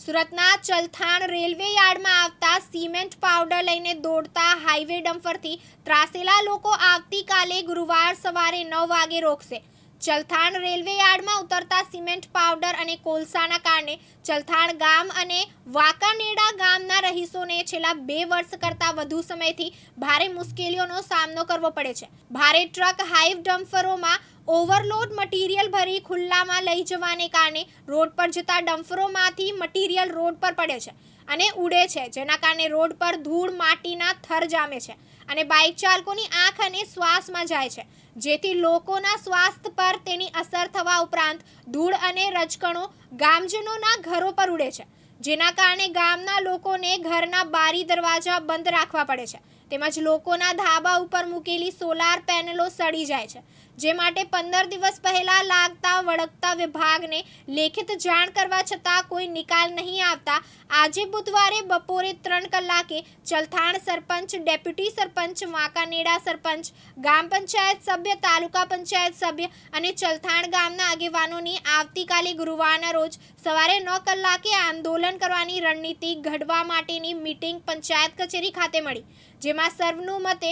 સુરતના ચલથાણ રેલવે યાર્ડમાં આવતા સિમેન્ટ પાવડર લઈને દોડતા હાઈવે ડમ્પરથી ત્રાસેલા લોકો આવતીકાલે ગુરુવાર સવારે નવ વાગે રોકશે. ચલથાણ રેલવે યાર્ડમાં ઉતરતા સિમેન્ટ પાવડર અને કોલસાના કારણે ચલથાણ ગામ અને વાંકાનેડા ગામના રહીશોને છેલ્લા બે વર્ષ કરતાં વધુ સમયથી ભારે મુશ્કેલીઓનો સામનો કરવો પડે છે. ભારે ટ્રક હાઈવ ડમ્ફરોમાં ઓવરલોડ મટીરિયલ ભરી ખુલ્લામાં લઈ જવાને કારણે રોડ પર જતા ડમ્ફરોમાંથી મટીરિયલ રોડ પર પડે છે અને ઉડે છે, જેના કારણે રોડ પર ધૂળ, માટીના થર જામે છે. અને બાઇક ચાલકોની આંખ અને શ્વાસમાં જાય છે. જેથી લોકોના સ્વાસ્થ્ય પર તેની અસર થવા ઉપરાંત ધૂળ અને રજકણો ગામજનોના ઘરો પર ઉડે છે. જેના કારણે ગામના લોકોને ઘરના બારી દરવાજા બંધ રાખવા પડે છે. તેમજ લોકોના ધાબા ઉપર મૂકેલી સોલાર પેનલો સડી જાય છે, જે માટે પંદર દિવસ પહેલા લાગતા વળગતા વિભાગને લેખિત જાણ કરવા છતાં કોઈ નિકાલ નહીં આવતા, આજે બુધવારે બપોરે ત્રણ કલાકે ચલથાણ સરપંચ, ડેપ્યુટી સરપંચ, વાંકાનેડા સરપંચ, ગામ પંચાયત સભ્ય, તાલુકા પંચાયત સભ્ય અને ચલથાણ ગામના આગેવાનોની આવતીકાલે ગુરુવારના રોજ સવારે નવ કલાકે આંદોલન કરવાની રણનીતિ ઘડવા માટેની મીટિંગ પંચાયત કચેરી ખાતે મળી, જેમાં સર્વનુમતે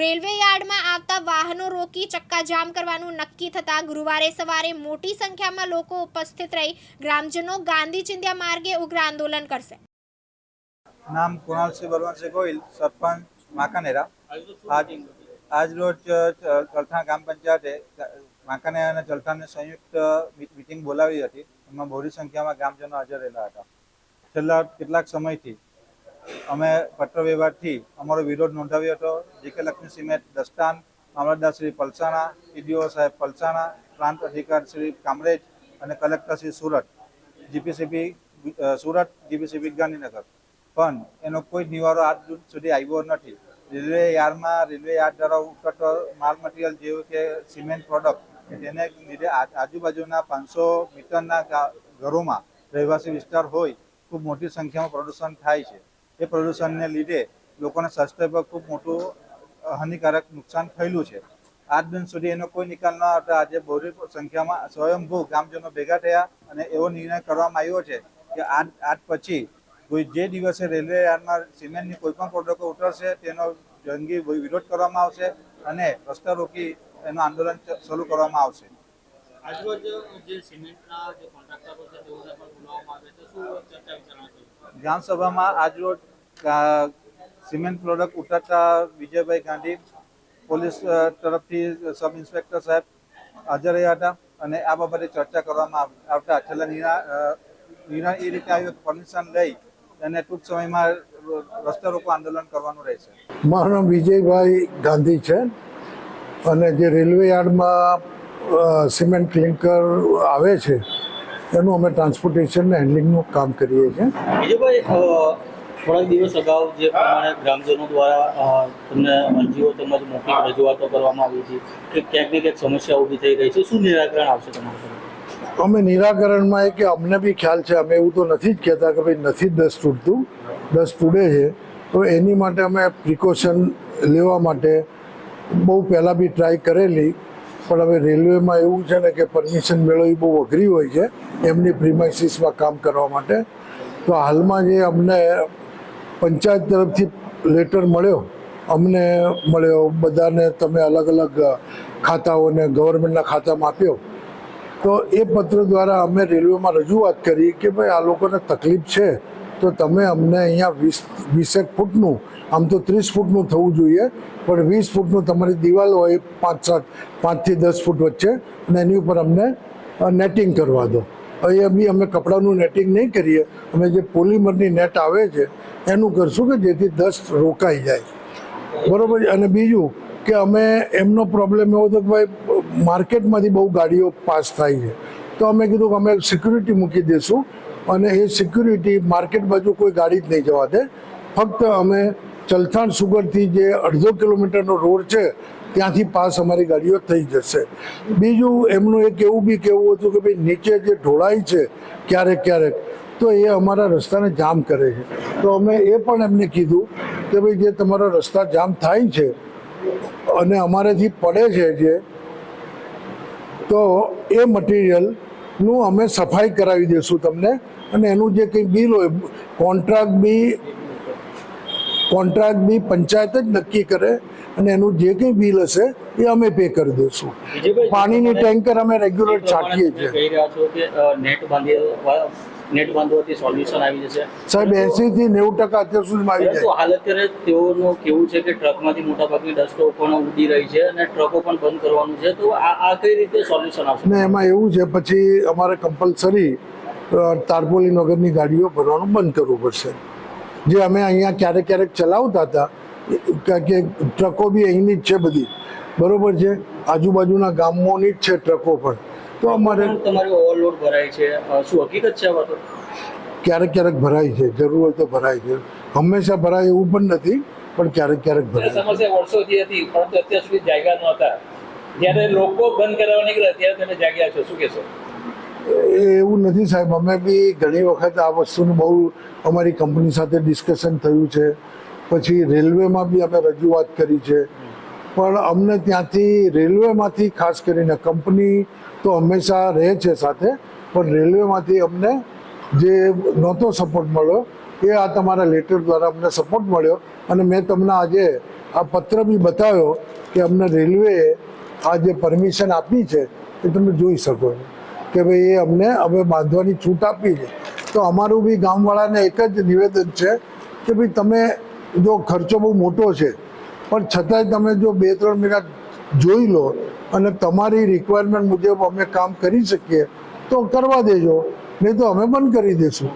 રેલવે યાર્ડમાં આવતા વાહનો રોકી ચક્કાજામ કરવાનું નક્કી થતાં ગુરુવારે સવારે મોટી સંખ્યામાં લોકો ઉપસ્થિત રહી ગ્રામજનો ગાંધી ચિંધ્યા માર્ગે ઉગ્ર આંદોલન કરશે. નામ કુણાલસિંહ બળવંતસિંહ ગોહિલ સરપંચ માકાનેરા. આજ આજ રોજ ચલથાણ ગ્રામ પંચાયતે માકાનેરા અને ચલથાણની સંયુક્ત મિટિંગ બોલાવી હતી. એમાં બહોળી સંખ્યામાં ગ્રામજનો હાજર રહેલા હતા. છેલ્લા કેટલાક સમયથી અમે પત્ર વ્યવહારથી અમારો વિરોધ નોંધાવ્યો હતો. જે કે લક્ષ્મી સિમેન્ટ દસ્તાન, મામલતદાર શ્રી પલસાણા ટીડીઓ સાહેબ પલસાણા, પ્રાંત અધિકાર શ્રી કામરેજ અને collector Shri Surat GPCB Surat GPCB Gandhinagar. પણ એનો કોઈ નિવારો આજ સુધી આવ્યો નથી. રેલવે યાર્ડમાં રેલવે યાર્ડ દ્વારા ઉત્કટ માલ મટીરિયલ જેવું કે સિમેન્ટ પ્રોડક્ટ, તેને લીધે આજુબાજુના પાંચસો મીટરના ઘરોમાં રહેવાસી વિસ્તાર હોય, ખૂબ મોટી સંખ્યામાં પ્રદૂષણ થાય છે. એ પ્રદૂષણને લીધે લોકોના સ્વાસ્થ્ય પર ખૂબ મોટું હાનિકારક નુકસાન થયેલું છે. આજ દિન સુધી એનો કોઈ નિકાલ ન આવતા આજે બહોળી સંખ્યામાં સ્વયંભૂ ગ્રામજનો ભેગા થયા અને એવો નિર્ણય કરવામાં આવ્યો છે કે આજ આજ પછી કોઈ જે દિવસે રેલવે યાર્ડમાં સિમેન્ટની કોઈ પણ પ્રોડક્ટો ઉતરશે તેનો જંગી વિરોધ કરવામાં આવશે અને રસ્તા રોકી એનું આંદોલન શરૂ કરવામાં આવશે. ગ્રામસભામાં આજરોજ સિમેન્ટ પ્રોડક્ટ ઉતરતા વિજયભાઈ ગાંધી પોલીસ તરફથી સબ ઇન્સ્પેક્ટર સાહેબ હાજર રહ્યા હતા અને આ બાબતે ચર્ચા કરવામાં આવતા છેલ્લા નિર્ણય એ રીતે આવ્યો પરમિશન લઈ અને ટૂંક સમયમાં રસ્તા રોકો આંદોલન કરવાનું રહેશે. મારું નામ વિજયભાઈ ગાંધી છે અને જે રેલવે યાર્ડમાં સિમેન્ટ ક્લિંકર આવે છે એનું અમે ટ્રાન્સપોર્ટેશન ને હેન્ડલિંગનું કામ કરીએ છીએ. થોડાક દિવસ અગાઉ જે પ્રમાણે ગ્રામજનો દ્વારા તમને અરજીઓ તેમજ મોટી રજૂઆતો કરવામાં આવી હતી કે ક્યાંક ને ક્યાંક સમસ્યા ઊભી થઈ રહી છે. શું નિરાકરણ આવશે તમારું અમે નિરાકરણમાં એ કે અમને બી ખ્યાલ છે, અમે એવું તો નથી જ કહેતા કે ભાઈ નથી દસ તૂટતું. દસ તૂટે છે. તો એની માટે અમે પ્રિકોશન લેવા માટે બહુ પહેલાં બી ટ્રાય કરેલી. પણ હવે રેલવેમાં એવું છે ને કે પરમિશન મેળવવી બહુ અઘરી હોય છે. એમની પ્રિમાઇસીસમાં કામ કરવા માટે. તો હાલમાં જે અમને પંચાયત તરફથી લેટર મળ્યો. અમને મળ્યો, બધાને તમે અલગ અલગ ખાતાઓને ગવર્મેન્ટના ખાતામાં આપ્યો. તો એ પત્ર દ્વારા અમે રેલવેમાં રજૂઆત કરી કે ભાઈ આ લોકોને તકલીફ છે, તો તમે અમને અહીંયા વીસ, વીસેક ફૂટનું, આમ તો ત્રીસ ફૂટનું થવું જોઈએ, પણ વીસ ફૂટનું તમારી દિવાલ હોય પાંચ સાત, પાંચથી દસ ફૂટ વચ્ચે, અને એની ઉપર અમને નેટિંગ કરવા દો. અહીંયા બી અમે કપડાનું નેટિંગ નહીં કરીએ. અમે જે પોલિમરની નેટ આવે છે, એનું કરશું કે જેથી દસ્ત રોકાઈ જાય. બરાબર અને બીજું કે અમે એમનો પ્રોબ્લેમ એવો હતો કે ભાઈ, માર્કેટમાંથી બહુ ગાડીઓ પાસ થાય છે. તો અમે કીધું કે અમે સિક્યુરિટી મૂકી દઈશું અને એ સિક્યુરિટી માર્કેટ બાજુ કોઈ ગાડી જ નહીં જવા દે. ફક્ત અમે ચલથાણ સુગરથી જે અડધો કિલોમીટરનો રોડ છે ત્યાંથી પાસ અમારી ગાડીઓ થઈ જશે. બીજું એમનું એક એવું બી કહેવું હતું કે ભાઈ, નીચે જે ઢોળાય છે, ક્યારેક ક્યારેક, તો એ અમારા રસ્તાને જામ કરે છે. તો અમે એ પણ એમને કીધું કે ભાઈ, જે તમારા રસ્તા જામ થાય છે અને અમારેથી પડે છે જે, તો એ મટીરિયલનું અમે સફાઈ કરાવી દઈશું તમને. અને એનું જે કંઈ બિલ હોય કોન્ટ્રાક્ટ બી કોન્ટ્રાક્ટ બી પંચાયત જ નક્કી કરે. અને એનું જે કંઈ બિલ હશે એ અમે પે કરી દઈશું. પાણીની ટેન્કર અમે રેગ્યુલર છાંટીએ છીએ. નેટ બાંધવાથી સોલ્યુશન આવી જશે. સાહેબ એસી થી નેવું ટકા અત્યાર સુધીમાં આવી જાય. હાલ અત્યારે તેઓનું કેવું છે કે ટ્રકમાંથી મોટાભાગની ડસ્ટો પણ ઉડી રહી છે અને ટ્રકો પણ બંધ કરવાનું છે. તો આ આ કઈ રીતે સોલ્યુશન આવશે? ને એમાં એવું છે પછી અમારે કમ્પલસરી તારપોલી નગરની ગાડીઓ ભરવાનું બંધ કરવું પડશે. જે અમે અહીંયા ક્યારેક ક્યારેક ચલાવતા હતા કે ટ્રકો બી અહીંની જ છે બધી. બરોબર છે? આજુબાજુના ગામોની જ છે ટ્રકો પણ. તો અમારે તમારી ઓવરલોડ ભરાય છે. શું હકીકત છે આ ક્યારેક ક્યારેક ભરાય છે. જરૂર હોય તો ભરાય છે. હંમેશા ભરાય એવું પણ નથી પણ ક્યારેક ક્યારેક ભરાય સમસ્યા વર્ષોથી હતી પરંતુ અત્યાર સુધી જાગ્યા નહોતા જ્યારે લોકો બંધ કરાવવા નીકળ્યા ત્યારે તમે જાગ્યા છો. શું કહેશો? એવું નથી સાહેબ. અમે બી ઘણી વખત આ વસ્તુનું બહુ અમારી કંપની સાથે ડિસ્કશન થયું છે. પછી રેલવેમાં બી અમે રજૂઆત કરી છે. પણ અમને ત્યાંથી રેલવેમાંથી ખાસ કરીને કંપની તો હંમેશા રહે છે સાથે, પણ રેલવેમાંથી અમને જે નહોતો સપોર્ટ મળ્યો, એ આ તમારા લેટર દ્વારા અમને સપોર્ટ મળ્યો. અને મેં તમને આજે આ પત્ર બી બતાવ્યો કે અમને રેલવેએ આ જે પરમિશન આપી છે, એ તમે જોઈ શકો કે ભાઈ એ અમને હવે બાંધવાની છૂટ આપી છે. તો અમારું બી ગામવાળાને એક જ નિવેદન છે કે ભાઈ તમે જો ખર્ચો બહુ મોટો છે, પણ છતાંય તમે જો બે ત્રણ મહિના જોઈ લો અને તમારી રિક્વાયરમેન્ટ મુજબ અમે કામ કરી શકીએ, તો કરવા દેજો, નહીં તો અમે બંધ કરી દેશું.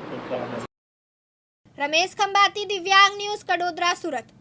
રમેશ ખંભાતી દિવ્યાંગ ન્યૂઝ, કડોદરા, સુરત.